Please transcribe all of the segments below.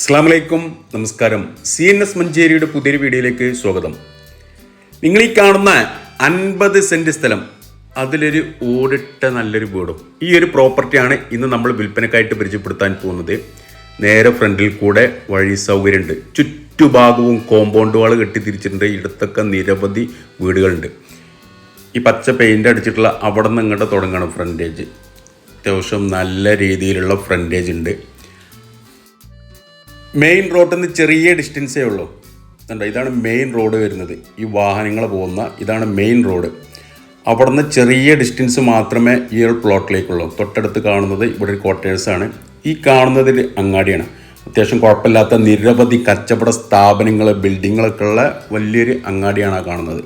അസ്സാം വലൈക്കും നമസ്കാരം. സി എൻ എസ് മഞ്ചേരിയുടെ പുതിയൊരു വീഡിയോയിലേക്ക് സ്വാഗതം. നിങ്ങൾ ഈ കാണുന്ന അൻപത് സെന്റ് സ്ഥലം അതിലൊരു ഓടിട്ട നല്ലൊരു വീടും. ഈ ഒരു പ്രോപ്പർട്ടിയാണ് ഇന്ന് നമ്മൾ വിൽപ്പനക്കായിട്ട് പരിചയപ്പെടുത്താൻ പോകുന്നത്. നേരെ ഫ്രണ്ടിൽ കൂടെ വഴി സൗകര്യമുണ്ട്. ചുറ്റുഭാഗവും കോമ്പൗണ്ട് വാൾ കെട്ടി തിരിച്ചിട്ടുണ്ട് ഇടത്തൊക്കെ നിരവധി വീടുകളുണ്ട്. ഈ പച്ച പെയിന്റ് അടിച്ചിട്ടുള്ള അവിടെ നിന്ന് ഇങ്ങോട്ട് തുടങ്ങണം ഫ്രണ്ടേജ് അത്യാവശ്യം നല്ല രീതിയിലുള്ള ഫ്രണ്ടേജ് ഉണ്ട്. മെയിൻ റോഡിൽ നിന്ന് ചെറിയ ഡിസ്റ്റൻസേ ഉള്ളൂ. കണ്ടോ? ഇതാണ് മെയിൻ റോഡ് വരുന്നത്. ഈ വാഹനങ്ങൾ പോകുന്ന ഇതാണ് മെയിൻ റോഡ് അവിടെ നിന്ന് ചെറിയ ഡിസ്റ്റൻസ് മാത്രമേ ഈ ഒരു പ്ലോട്ടിലേക്കുള്ളൂ തൊട്ടടുത്ത് കാണുന്നത് ഇവിടെ ഒരു ക്വാർട്ടേഴ്സാണ് ഈ കാണുന്നത് അങ്ങാടിയാണ്. അത്യാവശ്യം കുഴപ്പമില്ലാത്ത നിരവധി കച്ചവട സ്ഥാപനങ്ങൾ ബിൽഡിങ്ങുകളൊക്കെ ഉള്ള വലിയൊരു അങ്ങാടിയാണ് ആ കാണുന്നത്.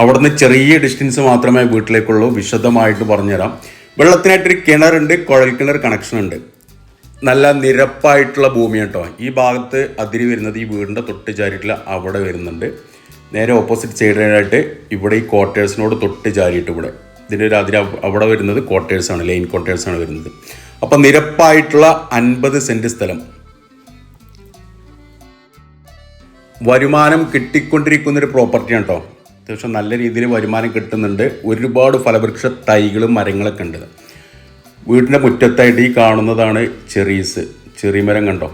അവിടുന്ന് ചെറിയ ഡിസ്റ്റൻസ് മാത്രമേ വീട്ടിലേക്കുള്ളൂ. വിശദമായിട്ട് പറഞ്ഞുതരാം. വെള്ളത്തിനായിട്ടൊരു കിണറുണ്ട്. കുഴൽ കിണർ കണക്ഷൻ ഉണ്ട്. നല്ല നിരപ്പായിട്ടുള്ള ഭൂമി കേട്ടോ ഈ ഭാഗത്ത് അതിരി വരുന്നത് ഈ വീടിന്റെ തൊട്ട് ചാരിയിട്ടുള്ള അവിടെ വരുന്നുണ്ട്. നേരെ ഓപ്പോസിറ്റ് സൈഡിലായിട്ട് ഇവിടെ ഈ ക്വാർട്ടേഴ്സിനോട് തൊട്ട് ചാരിയിട്ട് ഇവിടെ. ഇതിന്റെ ഒരു അതിരി അവിടെ വരുന്നത് ക്വാർട്ടേഴ്സാണ് ലൈൻ ക്വാർട്ടേഴ്സാണ് വരുന്നത്. അപ്പം നിരപ്പായിട്ടുള്ള അൻപത് സെന്റ് സ്ഥലം. വരുമാനം കിട്ടിക്കൊണ്ടിരിക്കുന്ന ഒരു പ്രോപ്പർട്ടിയാണ് കേട്ടോ അത്യാവശ്യം നല്ല രീതിയിൽ വരുമാനം കിട്ടുന്നുണ്ട്. ഒരുപാട് ഫലവൃക്ഷ തൈകളും മരങ്ങളൊക്കെ ഉണ്ട്. വീടിന്റെ മുറ്റത്തായിട്ട് ഈ കാണുന്നതാണ് ചെറീസ്. ചെറിമരം കണ്ടോ?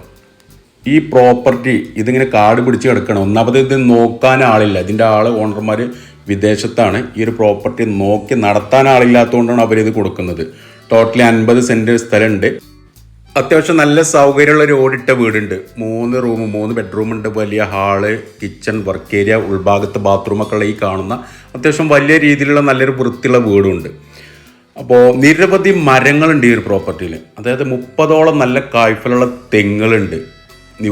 ഈ പ്രോപ്പർട്ടി ഇതിങ്ങനെ കാട് പിടിച്ച് കിടക്കണം. ഒന്നാമത് ഇത് നോക്കാൻ ആളില്ല. ഇതിന്റെ ആൾ ഓണർമാർ വിദേശത്താണ്. ഈ ഒരു പ്രോപ്പർട്ടി നോക്കി നടത്താൻ ആളില്ലാത്തതുകൊണ്ടാണ് അവരിത് കൊടുക്കുന്നത്. ടോട്ടലി അൻപത് സെന്റ് സ്ഥലമുണ്ട്. അത്യാവശ്യം നല്ല സൗകര്യമുള്ള ഒരു ഓടിട്ട വീടുണ്ട്. മൂന്ന് റൂം മൂന്ന് ബെഡ്റൂം ഉണ്ട്. വലിയ ഹാൾ കിച്ചൺ വർക്ക് ഏരിയ ഉൾഭാഗത്ത് ബാത്റൂമൊക്കെ ഉള്ള ഈ കാണുന്ന അത്യാവശ്യം വലിയ രീതിയിലുള്ള നല്ലൊരു വൃത്തിയുള്ള വീടുണ്ട്. അപ്പോൾ നിരവധി മരങ്ങളുണ്ട് ഈ ഒരു പ്രോപ്പർട്ടിയിൽ അതായത് മുപ്പതോളം നല്ല കായ്ഫലുള്ള തെങ്ങുകളുണ്ട്.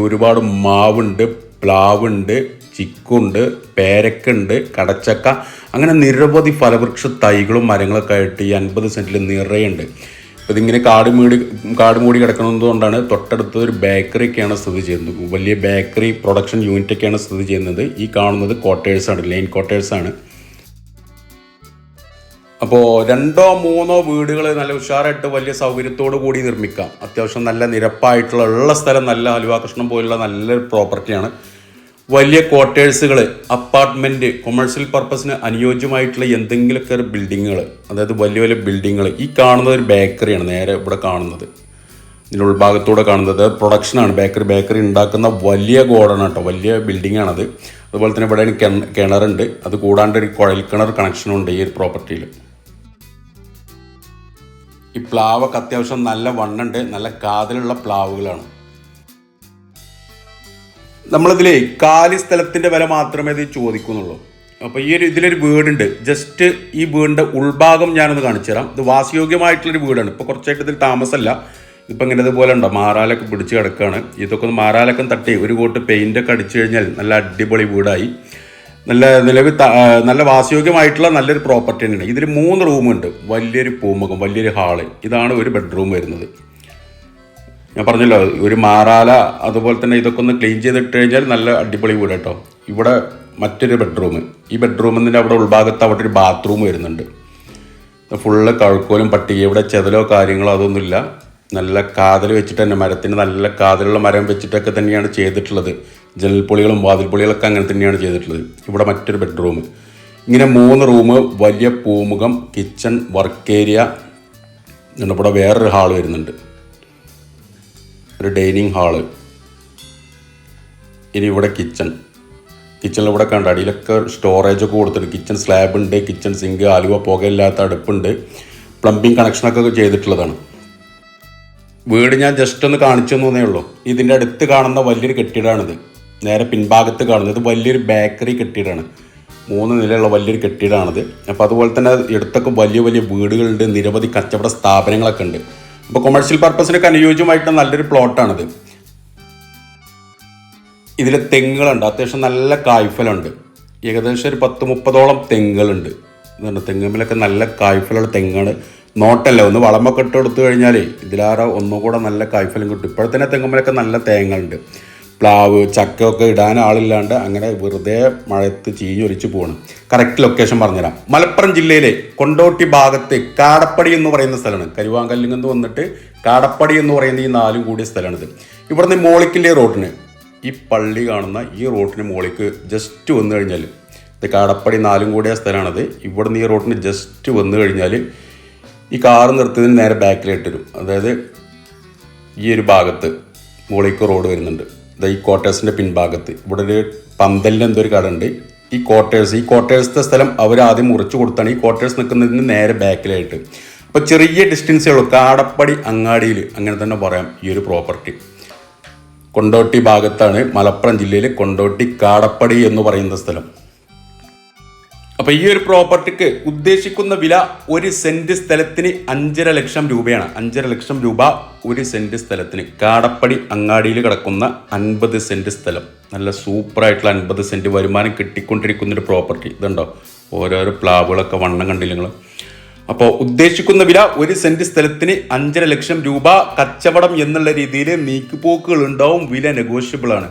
ഒരുപാട് മാവുണ്ട് പ്ലാവുണ്ട് ചിക്കുണ്ട് പേരക്കുണ്ട് കടച്ചക്ക. അങ്ങനെ നിരവധി ഫലവൃക്ഷ തൈകളും മരങ്ങളൊക്കെ ആയിട്ട് ഈ അൻപത് സെന്റിൽ നിറയുണ്ട്. അപ്പോൾ ഇതിങ്ങനെ കാട് മൂടി കാട് മൂടി കിടക്കുന്നതുകൊണ്ടാണ് തൊട്ടടുത്ത് ഒരു ബേക്കറിയൊക്കെയാണ് സ്ഥിതി ചെയ്യുന്നത്. വലിയ ബേക്കറി പ്രൊഡക്ഷൻ യൂണിറ്റൊക്കെയാണ് സ്ഥിതി ചെയ്യുന്നത്. ഈ കാണുന്നത് ക്വാർട്ടേഴ്സാണ് ലൈൻ ക്വാർട്ടേഴ്സാണ്. അപ്പോൾ രണ്ടോ മൂന്നോ വീടുകൾ നല്ല ഉഷാറായിട്ട് വലിയ സൗകര്യത്തോടു കൂടി നിർമ്മിക്കാം. അത്യാവശ്യം നല്ല നിരപ്പായിട്ടുള്ള ഉള്ള സ്ഥലം നല്ല അലുവാകൃഷ്ണൻ പോലുള്ള നല്ലൊരു പ്രോപ്പർട്ടിയാണ് വലിയ ക്വാർട്ടേഴ്സുകൾ അപ്പാർട്ട്മെന്റ് കൊമേഴ്സ്യൽ പർപ്പസിന് അനുയോജ്യമായിട്ടുള്ള എന്തെങ്കിലുമൊക്കെ ഒരു ബിൽഡിങ്ങുകൾ അതായത് വലിയ വലിയ ബിൽഡിങ്ങുകൾ ഈ കാണുന്നത് ഒരു ബേക്കറിയാണ് നേരെ ഇവിടെ കാണുന്നത്. ഇതിന്റെ ഉൾഭാഗത്തൂടെ കാണുന്നത് പ്രൊഡക്ഷനാണ് ബേക്കറി ബേക്കറി ഉണ്ടാക്കുന്ന വലിയ ഗോഡാണ് കേട്ടോ വലിയ ബിൽഡിംഗ് ആണത്. അതുപോലെ തന്നെ ഇവിടെ കിണറുണ്ട്. അത് കൂടാണ്ട് ഒരു കുഴൽ കിണർ കണക്ഷനും ഉണ്ട് ഈ ഒരു പ്രോപ്പർട്ടിയിൽ ഈ പ്ലാവൊക്കെ അത്യാവശ്യം നല്ല വണ്ണുണ്ട് നല്ല കാതലുള്ള പ്ലാവുകളാണ്. നമ്മളിതിലേ കാലി സ്ഥലത്തിന്റെ വില മാത്രമേ ഇത് ചോദിക്കുന്നുള്ളൂ. അപ്പോൾ ഈ ഒരു ഇതിലൊരു വീടുണ്ട്. ജസ്റ്റ് ഈ വീടിന്റെ ഉൾഭാഗം ഞാനൊന്ന് കാണിച്ചു തരാം. ഇത് വാസയോഗ്യമായിട്ടുള്ളൊരു വീടാണ്. ഇപ്പോൾ കുറച്ചായിട്ട് ഇതിൽ താമസമല്ല. ഇപ്പം ഇങ്ങനെ ഇതുപോലെ ഉണ്ടോ? മാറാലൊക്കെ പിടിച്ച് കിടക്കുകയാണ് ഇതൊക്കെ ഒന്ന് മാറാലൊക്കെ തട്ടി. ഒരു കോട്ട് പെയിന്റൊക്കെ അടിച്ചു കഴിഞ്ഞാൽ നല്ല അടിപൊളി വീടായി. നല്ല നിലവിൽ നല്ല വാസയോഗ്യമായിട്ടുള്ള നല്ലൊരു പ്രോപ്പർട്ടി തന്നെയാണ്. ഇതിൽ മൂന്ന് റൂമുണ്ട് വലിയൊരു പൂമുഖം വലിയൊരു ഹാൾ ഇതാണ് ഒരു ബെഡ്റൂം വരുന്നത്. ഞാൻ പറഞ്ഞല്ലോ ഒരു മാറാല അതുപോലെ തന്നെ ഇതൊക്കെ ഒന്ന് ക്ലീൻ ചെയ്തിട്ട് കഴിഞ്ഞാൽ നല്ല അടിപൊളി വീട് കേട്ടോ. ഇവിടെ മറ്റൊരു ബെഡ്റൂം ഈ ബെഡ്റൂമിന്റെ അവിടെ ഉൾഭാഗത്ത് അവിടെ ഒരു ബാത്റൂം വരുന്നുണ്ട്. ഫുള്ള് കഴുക്കോലും പട്ടിക ഇവിടെ ചെതലോ കാര്യങ്ങളോ അതൊന്നുമില്ല. നല്ല കാതൽ വെച്ചിട്ട് തന്നെ മരത്തിന് നല്ല കാതലുള്ള മരം വെച്ചിട്ടൊക്കെ തന്നെയാണ് ചെയ്തിട്ടുള്ളത്. ജനൽപ്പൊളികളും വാതിൽപ്പൊളികളൊക്കെ അങ്ങനെ തന്നെയാണ് ചെയ്തിട്ടുള്ളത്. ഇവിടെ മറ്റൊരു ബെഡ്റൂം ഇങ്ങനെ മൂന്ന് റൂം വലിയ പൂമുഖം കിച്ചൺ വർക്ക് ഏരിയ ഇവിടെ വേറൊരു ഹാൾ വരുന്നുണ്ട്. ഒരു ഡൈനിങ് ഹാൾ ഇനി ഇവിടെ കിച്ചൺ കിച്ചണിൽ ഇവിടെ കണ്ട അടിയിലൊക്കെ സ്റ്റോറേജൊക്കെ കൊടുത്തിട്ട് കിച്ചൺ സ്ലാബ് ഉണ്ട് കിച്ചൺ സിങ്ക് ആലുവ പുകയില്ലാത്ത അടുപ്പുണ്ട്. പ്ലംബിംഗ് കണക്ഷനൊക്കെ ചെയ്തിട്ടുള്ളതാണ്. വീട് ഞാൻ ജസ്റ്റ് ഒന്ന് കാണിച്ചു തന്നേ ഉള്ളൂ. ഇതിന്റെ അടുത്ത് കാണുന്ന വലിയൊരു കെട്ടിടമാണിത് നേരെ പിൻഭാഗത്ത് കാണുന്നത് വലിയൊരു ബേക്കറി കെട്ടിടമാണ് മൂന്ന് നിലയുള്ള വലിയൊരു കെട്ടിടമാണിത് അപ്പോൾ അതുപോലെ തന്നെ അടുത്തൊക്കെ വലിയ വലിയ വീടുകളുണ്ട്. നിരവധി കച്ചവട സ്ഥാപനങ്ങളൊക്കെ ഉണ്ട്. അപ്പോൾ കൊമേഴ്ഷ്യൽ പർപ്പസിനൊക്കെ അനുയോജ്യമായിട്ട് നല്ലൊരു പ്ലോട്ടാണിത് ഇതിൽ തെങ്ങുകളുണ്ട്. അത്യാവശ്യം നല്ല കായ്ഫലുണ്ട് ഏകദേശം ഒരു പത്ത് മുപ്പതോളം തെങ്ങുകളുണ്ട്. ഇതുണ്ട്. തെങ്ങുമ്പിലൊക്കെ നല്ല കായ്ഫലുള്ള തെങ്ങാണ്. നോട്ടല്ല? ഒന്ന് വളമൊക്കെ ഇട്ട് കൊടുത്തു കഴിഞ്ഞാലേ ഇതിലാറ ഒന്നും കൂടെ നല്ല കായ്ഫലം കിട്ടും. ഇപ്പോഴത്തന്നെ തെങ്ങുമ്പിലൊക്കെ നല്ല തേങ്ങ ഉണ്ട് പ്ലാവ് ചക്കയൊക്കെ ഇടാൻ ആളില്ലാണ്ട് അങ്ങനെ വെറുതെ മഴയത്ത് ചീഞ്ഞൊലിച്ച് പോകണം കറക്റ്റ് ലൊക്കേഷൻ പറഞ്ഞുതരാം. മലപ്പുറം ജില്ലയിലെ കൊണ്ടോട്ടി ഭാഗത്ത് കാടപ്പടി എന്ന് പറയുന്ന സ്ഥലമാണ്. കരുവാങ്കല്ലിൽ നിന്ന് വന്നിട്ട് കാടപ്പടി എന്ന് പറയുന്ന ഈ നാലും കൂടിയ സ്ഥലമാണിത്. ഇവിടുന്ന് മോളിക്കിന്റെ റോഡിന് ഈ പള്ളി കാണുന്ന ഈ റോഡിന് മോളിക്ക് ജസ്റ്റ് വന്നു കഴിഞ്ഞാൽ ഇത് കാടപ്പടി നാലും കൂടിയ സ്ഥലമാണത്. ഇവിടുന്ന് ഈ റോഡിന് ജസ്റ്റ് വന്നു കഴിഞ്ഞാൽ ഈ കാറ് നിർത്തിയതിന് നേരെ ബാക്കിലായിട്ട് വരും. അതായത് ഈ ഒരു ഭാഗത്ത് മുകളിലേക്ക് റോഡ് വരുന്നുണ്ട്. ദാ ഈ ക്വാർട്ടേഴ്സിന്റെ പിൻഭാഗത്ത്. ഇവിടെ ഒരു പന്തലിന്റെ എന്തോ ഒരു കട ഉണ്ട്. ഈ ക്വാർട്ടേഴ്സ് ഈ ക്വാർട്ടേഴ്സത്തെ സ്ഥലം അവർ ആദ്യം മുറിച്ചു കൊടുത്താണ്. ഈ ക്വാർട്ടേഴ്സ് നിൽക്കുന്നതിന് നേരെ ബാക്കിലായിട്ട് അപ്പോൾ ചെറിയ ഡിസ്റ്റൻസേ ഉള്ളൂ കാടപ്പടി അങ്ങാടിയിൽ അങ്ങനെ തന്നെ പറയാം ഈ ഒരു പ്രോപ്പർട്ടി കൊണ്ടോട്ടി ഭാഗത്താണ് മലപ്പുറം ജില്ലയിലെ കൊണ്ടോട്ടി കാടപ്പടി എന്ന് പറയുന്ന സ്ഥലം. അപ്പൊ ഈ ഒരു പ്രോപ്പർട്ടിക്ക് ഉദ്ദേശിക്കുന്ന വില ഒരു സെന്റ് സ്ഥലത്തിന് അഞ്ചര ലക്ഷം രൂപയാണ്. അഞ്ചര ലക്ഷം രൂപ ഒരു സെന്റ് സ്ഥലത്തിന്. കാടപ്പടി അങ്ങാടിയിൽ കിടക്കുന്ന അൻപത് സെന്റ് സ്ഥലം. നല്ല സൂപ്പർ ആയിട്ടുള്ള അൻപത് സെന്റ് വരുമാനം കിട്ടിക്കൊണ്ടിരിക്കുന്ന ഒരു പ്രോപ്പർട്ടി. ഇതുണ്ടോ? ഓരോരോ പ്ലാവുകളൊക്കെ വണ്ണം കണ്ടില്ല അപ്പോൾ ഉദ്ദേശിക്കുന്ന വില ഒരു സെന്റ് സ്ഥലത്തിന് അഞ്ചര ലക്ഷം രൂപ കച്ചവടം എന്നുള്ള രീതിയിൽ നീക്കുപോക്കുകൾ ഉണ്ടാവും. വില നെഗോഷ്യബിൾ ആണ്.